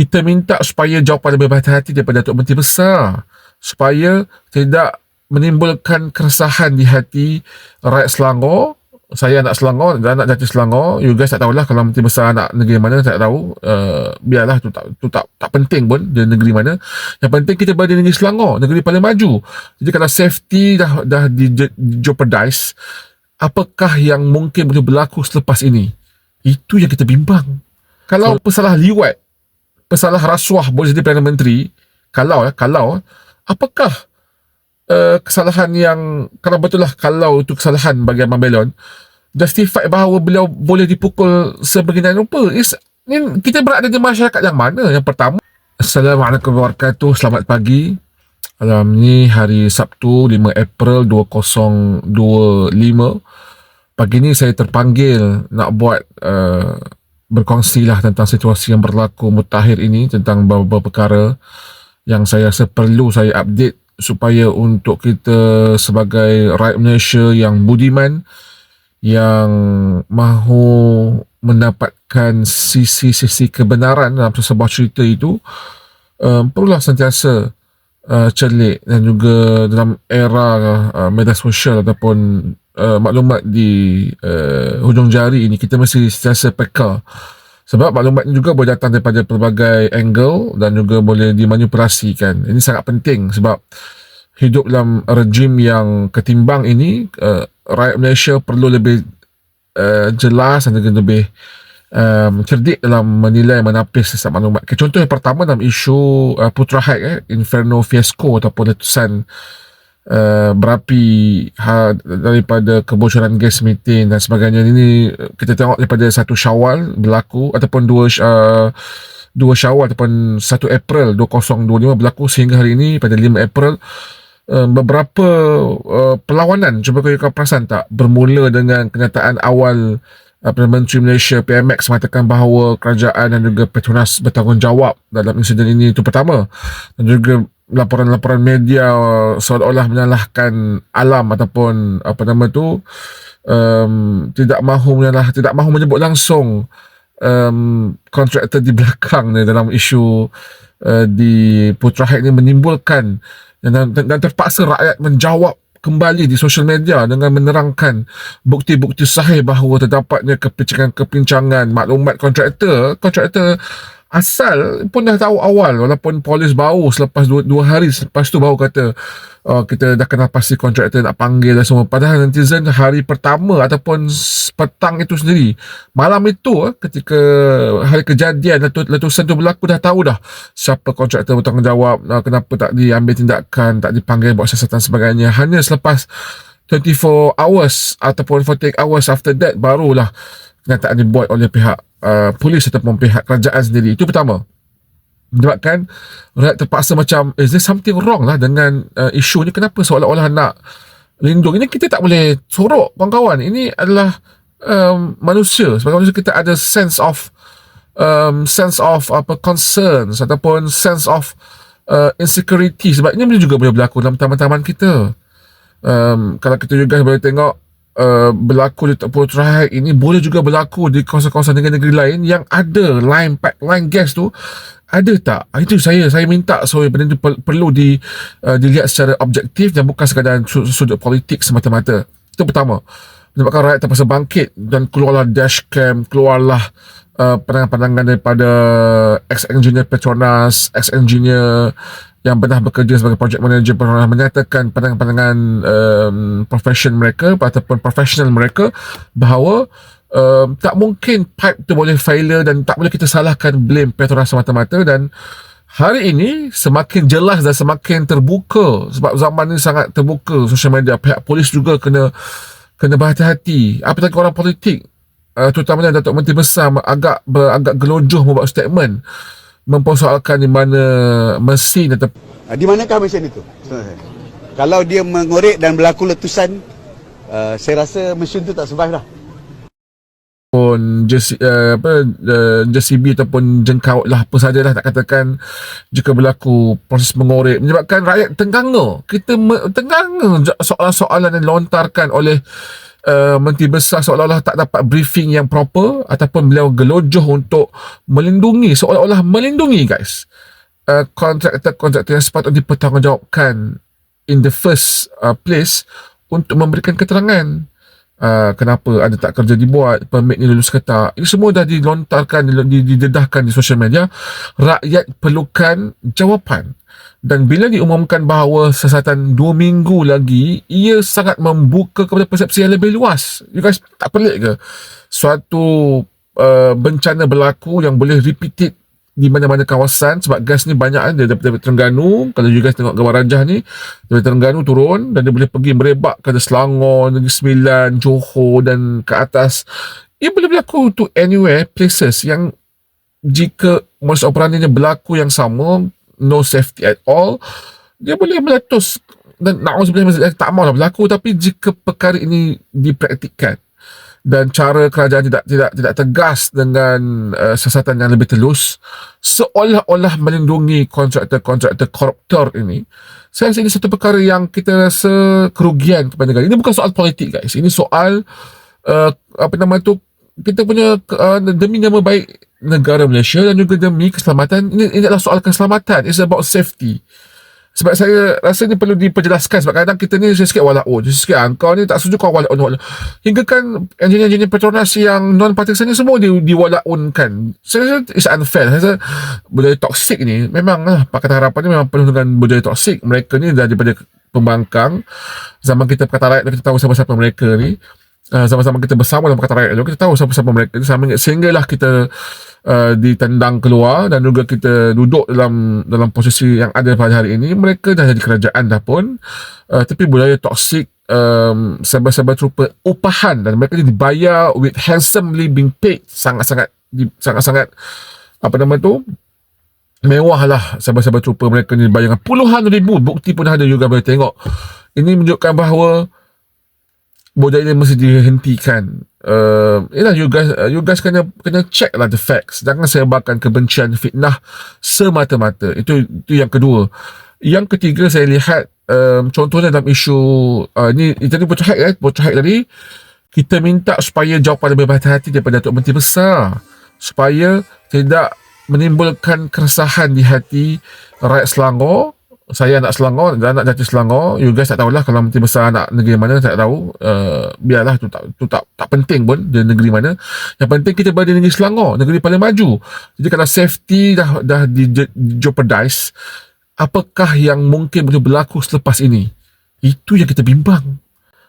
kita minta supaya jawapan lebih berhati-hati daripada Datuk Menteri Besar. Supaya tidak menimbulkan keresahan di hati rakyat Selangor. Saya anak Selangor dan anak jati Selangor. You guys tak tahulah kalau Menteri Besar anak negeri mana tak tahu. Uh, biarlah tu tak, tu tak tak penting pun di negeri mana. Yang penting kita berada di negeri Selangor negeri paling maju. Jadi kalau safety dah dah di, di jeopardize apakah yang mungkin boleh berlaku selepas ini? Itu yang kita bimbang. Kalau so, pesalah liwat pesalah rasuah boleh jadi Perdana Menteri kalau eh, kalau apakah uh, kesalahan yang kalau betul lah kalau itu kesalahan bagi Abang Belon justify bahawa beliau boleh dipukul sebegini rupa? Is, ni, kita berada di masyarakat yang mana? Yang pertama Assalamualaikum warahmatullahi selamat pagi. Alam ni hari Sabtu 5 April 2025 pagi ni saya terpanggil nak buat uh, berkongsi lah tentang situasi yang berlaku mutakhir ini tentang beberapa perkara yang saya rasa perlu saya update supaya untuk kita sebagai rakyat Malaysia yang budiman yang mahu mendapatkan sisi-sisi kebenaran dalam sebuah cerita itu um, perlulah sentiasa uh, celik dan juga dalam era uh, media sosial ataupun uh, maklumat di uh, hujung jari ini kita mesti sentiasa peka sebab maklumat ini juga boleh datang daripada pelbagai angle dan juga boleh dimanipulasikan. Ini sangat penting sebab hidup dalam rejim yang ketimbang ini, uh, rakyat Malaysia perlu lebih uh, jelas dan juga lebih um, cerdik dalam menilai menapis sesat maklumat. Okay, contoh yang pertama dalam isu uh, Putra Haik, eh, Inferno Fiasco ataupun letusan uh, berapi ha, daripada kebocoran gas metin dan sebagainya. Ini kita tengok daripada satu syawal berlaku ataupun dua uh, dua syawal ataupun 1 April 2025 berlaku sehingga hari ini pada 5 April uh, beberapa uh, perlawanan cuba kau perasan tak bermula dengan kenyataan awal uh, Perdana Menteri Malaysia PMX mengatakan bahawa kerajaan dan juga Petronas bertanggungjawab dalam insiden ini itu pertama. Dan juga laporan-laporan media uh, seolah-olah menyalahkan alam ataupun apa nama tu um, tidak mahu menyalah tidak mahu menyebut langsung um, kontraktor di belakang ni dalam isu uh, di Putra Hack ni menimbulkan dan, dan, terpaksa rakyat menjawab kembali di sosial media dengan menerangkan bukti-bukti sahih bahawa terdapatnya kepincangan-kepincangan maklumat kontraktor. Kontraktor asal pun dah tahu awal walaupun polis baru selepas dua, dua hari selepas tu baru kata uh, kita dah kenal pasti kontraktor nak panggil dan semua. Padahal netizen hari pertama ataupun petang itu sendiri malam itu uh, ketika hari kejadian letusan tu berlaku dah tahu dah siapa kontraktor bertanggungjawab uh, kenapa tak diambil tindakan tak dipanggil buat siasatan sebagainya. Hanya selepas 24 hours ataupun 48 hours after that barulah kenyataan dibuat oleh pihak uh, polis ataupun pihak kerajaan sendiri. Itu pertama. Menyebabkan rakyat terpaksa macam, is there something wrong lah dengan uh, isu ni? Kenapa seolah-olah nak lindung? Ini kita tak boleh sorok kawan-kawan. Ini adalah um, manusia. Sebagai manusia kita ada sense of um, sense of apa concerns ataupun sense of uh, insecurity. Sebab ini juga boleh berlaku dalam taman-taman kita. Um, kalau kita juga boleh tengok Uh, berlaku di Pulau Terahai ini boleh juga berlaku di kawasan-kawasan negeri-negeri lain yang ada line pipeline gas tu ada tak? Ah, itu saya saya minta so benda itu perlu di uh, dilihat secara objektif dan bukan sekadar sudut politik semata-mata. Itu pertama. Menyebabkan rakyat terpaksa bangkit dan keluarlah dashcam, keluarlah uh, pandangan-pandangan daripada ex-engineer Petronas, ex-engineer yang pernah bekerja sebagai project manager pernah menyatakan pandangan-pandangan um, profession mereka ataupun professional mereka bahawa um, tak mungkin pipe tu boleh failure dan tak boleh kita salahkan blame Petronas semata-mata dan hari ini semakin jelas dan semakin terbuka sebab zaman ini sangat terbuka. Social media pihak polis juga kena kena berhati-hati. Apatah orang politik? Uh, terutamanya Datuk Menteri Besar agak agak gelojoh membuat statement mempersoalkan di mana mesin atau ah, di manakah mesin itu? Kalau dia mengorek dan berlaku letusan uh, saya rasa mesin itu tak survive dah pun JC, uh, apa uh, JCB ataupun jengkau lah apa sajalah tak katakan jika berlaku proses mengorek. Menyebabkan rakyat tengganga kita me- tengganga soalan-soalan yang lontarkan oleh uh, Menteri Besar seolah-olah tak dapat briefing yang proper ataupun beliau gelojoh untuk melindungi seolah-olah melindungi guys. Uh, kontraktor-kontraktor yang sepatutnya dipertanggungjawabkan in the first uh, place untuk memberikan keterangan uh, kenapa ada tak kerja dibuat permit ni lulus ke tak? Ini semua dah dilontarkan didedahkan di social media. Rakyat perlukan jawapan. Dan bila diumumkan bahawa sesatan dua minggu lagi ia sangat membuka kepada persepsi yang lebih luas. You guys tak pelik ke? Suatu uh, bencana berlaku yang boleh repeated di mana-mana kawasan sebab gas ni banyak kan dia daripada Terengganu kalau you guys tengok gambar rajah ni dari Terengganu turun dan dia boleh pergi merebak ke Selangor, Negeri Sembilan, Johor dan ke atas. Ia boleh berlaku to anywhere places yang jika modus operandinya berlaku yang sama no safety at all dia boleh meletus. Dan na'udzubillah tak mahu berlaku. Tapi jika perkara ini dipraktikkan dan cara kerajaan tidak tidak tidak tegas dengan uh, siasatan yang lebih telus seolah-olah melindungi kontraktor-kontraktor koruptor ini saya rasa ini satu perkara yang kita rasa kerugian kepada negara. Ini bukan soal politik guys. Ini soal uh, apa nama itu kita punya uh, demi nama baik negara Malaysia dan juga demi keselamatan ini, ini adalah soal keselamatan. It's about safety sebab saya rasa ni perlu diperjelaskan sebab kadang kita ni sikit walaun sikit ah, kau ni tak setuju kau walaun walaun hingga kan engineer-engineer Petronas yang non partisan ni semua di, diwalaunkan saya rasa it's unfair. Saya rasa budaya toksik ni memang lah Pakatan Harapan ni memang penuh dengan budaya toksik mereka ni daripada pembangkang zaman kita Pakatan Rakyat kita tahu siapa-siapa mereka ni. Uh, sama-sama kita bersama dalam Pakatan Rakyat kita tahu siapa-siapa mereka ni. Sehinggalah kita uh, ditendang keluar dan juga kita duduk dalam dalam posisi yang ada pada hari ini mereka dah jadi kerajaan dah pun. Uh, tapi budaya toksik um, sabar-sabar trooper upahan dan mereka dibayar with handsomely being paid. Sangat-sangat sangat-sangat apa nama tu? Mewah lah sabar-sabar trooper mereka ni dibayar puluhan ribu. Bukti pun ada juga boleh tengok. Ini menunjukkan bahawa budaya ini mesti dihentikan. Uh, yalah you guys uh, you guys kena kena check lah the facts. Jangan sebarkan kebencian fitnah semata-mata. Itu itu yang kedua. Yang ketiga saya lihat um, contohnya dalam isu uh, ni tadi bocah hack eh bocah hack tadi kita minta supaya jawapan lebih berhati-hati daripada Datuk Menteri Besar. Supaya tidak menimbulkan keresahan di hati rakyat Selangor saya anak Selangor dan anak jati Selangor you guys tak tahulah kalau menteri besar anak negeri mana tak tahu. Uh, biarlah tu tak tu tak tak penting pun di negeri mana. Yang penting kita berada di negeri Selangor negeri paling maju. Jadi kalau safety dah dah di, jeopardize apakah yang mungkin boleh berlaku selepas ini? Itu yang kita bimbang.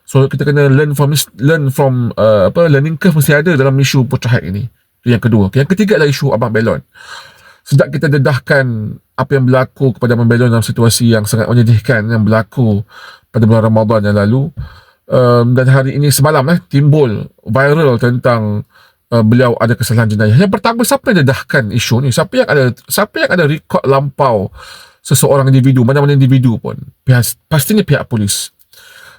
So kita kena learn from learn from uh, apa learning curve mesti ada dalam isu pocahak ini. Yang kedua. Yang ketiga adalah isu abang belon sejak kita dedahkan apa yang berlaku kepada Abang Belon dalam situasi yang sangat menyedihkan yang berlaku pada bulan Ramadan yang lalu um, dan hari ini semalam eh, timbul viral tentang uh, beliau ada kesalahan jenayah. Yang pertama siapa yang dedahkan isu ni? Siapa yang ada siapa yang ada rekod lampau seseorang individu, mana-mana individu pun. Pihak, pastinya pihak polis.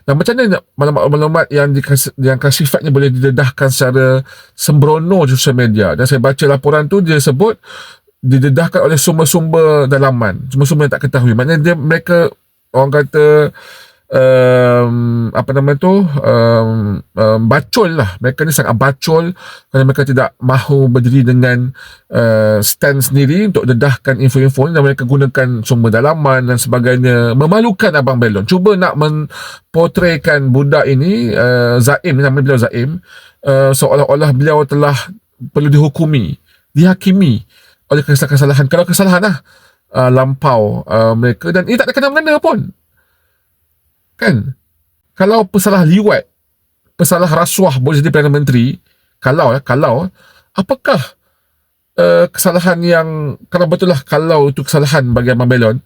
Dan macam mana maklumat-maklumat yang, yang sifatnya boleh didedahkan secara sembrono di sosial media. Dan saya baca laporan tu dia sebut didedahkan oleh sumber-sumber dalaman sumber-sumber yang tak ketahui. Maknanya dia mereka orang kata um, apa nama tu? Um, um, bacol lah. Mereka ni sangat bacol kerana mereka tidak mahu berdiri dengan uh, stand sendiri untuk dedahkan info-info ni dan mereka gunakan sumber dalaman dan sebagainya. Memalukan Abang Belon cuba nak memportraykan budak ini uh, Zaim. Nama beliau Zaim. Uh, seolah-olah beliau telah perlu dihukumi dihakimi oleh kesalahan-kesalahan kalau kesalahan lah uh, lampau uh, mereka. Dan ini tak ada kena-mengena pun. Kan? Kalau pesalah liwat pesalah rasuah boleh jadi Perdana Menteri kalau ya kalau apakah uh, kesalahan yang kalau betul lah kalau itu kesalahan bagi Abang Belon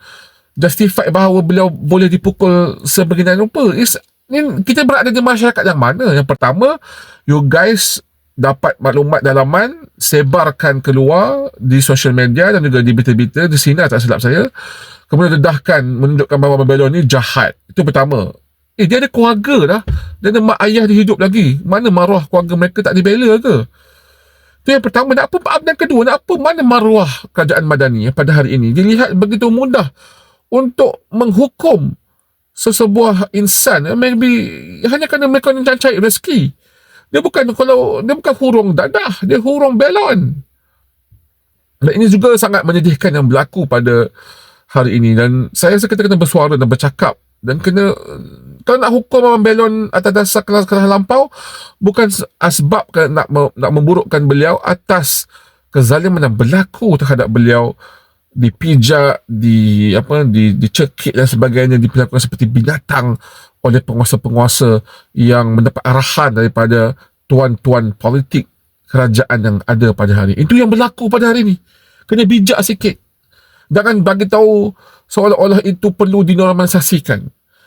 justify bahawa beliau boleh dipukul sebegini rupa Is, ini, kita berada di masyarakat yang mana? Yang pertama you guys dapat maklumat dalaman sebarkan keluar di social media dan juga di berita-berita di sini tak silap saya. Kemudian dedahkan menunjukkan bahawa Babylon ni jahat. Itu pertama. Eh dia ada keluarga dah dia ada mak ayah dia hidup lagi. Mana maruah keluarga mereka tak dibela ke? Itu yang pertama. Nak apa dan kedua nak apa mana maruah kerajaan madani pada hari ini? Dilihat begitu mudah untuk menghukum sesebuah insan. Maybe hanya kerana mereka mencari rezeki dia bukan kalau dia bukan hurung dadah dia hurung belon. Dan ini juga sangat menyedihkan yang berlaku pada hari ini. Dan saya rasa kita kena bersuara dan bercakap. Dan kena kalau nak hukum Abang Belon atas dasar kelas-kelas lampau bukan ke nak nak memburukkan beliau atas kezaliman yang berlaku terhadap beliau dipijak di apa di dicekik dan sebagainya diperlakukan seperti binatang oleh penguasa-penguasa yang mendapat arahan daripada tuan-tuan politik kerajaan yang ada pada hari ini. Itu yang berlaku pada hari ini. Kena bijak sikit. Jangan bagi tahu seolah-olah itu perlu dinormalisasikan.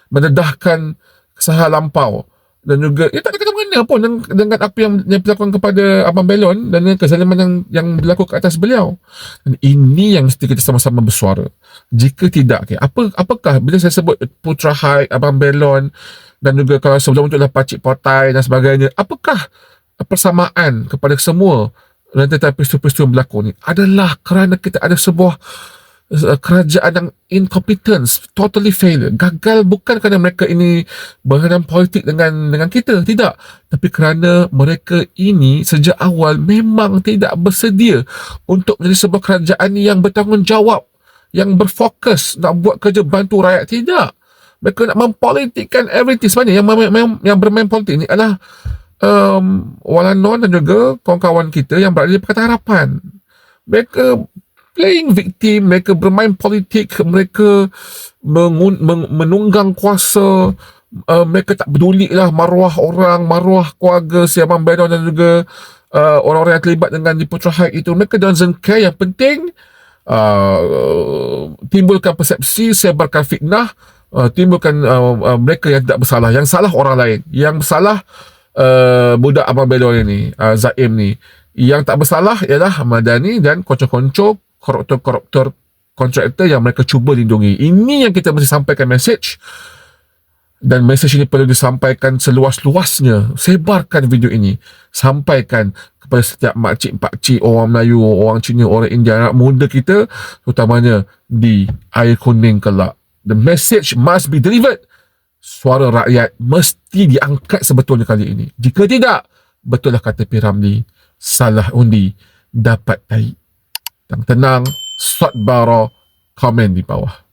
Mendedahkan kesalahan lampau. Dan juga, ia tak ada kata mengena pun dengan, dengan apa yang, berlakukan kepada Abang Belon dan kezaliman yang, yang berlaku ke atas beliau. Dan ini yang mesti kita sama-sama bersuara. Jika tidak, okay, apa apakah bila saya sebut Putra Hai, Abang Belon dan juga kalau sebelum itu adalah Pakcik Potai dan sebagainya, apakah persamaan kepada semua rentetan peristiwa-peristiwa yang berlaku ni adalah kerana kita ada sebuah kerajaan yang incompetence, totally failure. Gagal bukan kerana mereka ini berhadap politik dengan dengan kita, tidak. Tapi kerana mereka ini sejak awal memang tidak bersedia untuk menjadi sebuah kerajaan yang bertanggungjawab, yang berfokus nak buat kerja bantu rakyat, tidak. Mereka nak mempolitikkan everything. Sebenarnya yang, yang, yang bermain politik ni adalah um, Walanon dan juga kawan-kawan kita yang berada di Pakatan Harapan. Mereka playing victim, mereka bermain politik, mereka mengun, men, menunggang kuasa, uh, mereka tak peduli lah maruah orang, maruah keluarga si Abang dan juga uh, orang-orang yang terlibat dengan di Putra Haik itu. Mereka doesn't care. Yang penting uh, timbulkan persepsi, sebarkan fitnah, uh, timbulkan uh, uh, mereka yang tidak bersalah. Yang salah orang lain. Yang bersalah uh, budak Abang Belon ini, uh, Zaim ni. Yang tak bersalah ialah Madani dan konco-konco koruptor-koruptor kontraktor yang mereka cuba lindungi. Ini yang kita mesti sampaikan message dan message ini perlu disampaikan seluas-luasnya. Sebarkan video ini. Sampaikan kepada setiap makcik, pakcik, orang Melayu, orang Cina, orang India, anak muda kita, terutamanya di air kuning kelak. The message must be delivered. Suara rakyat mesti diangkat sebetulnya kali ini. Jika tidak, betullah kata P. Ramli, salah undi dapat tahi. Tenang, tenang, sot bara, komen di bawah.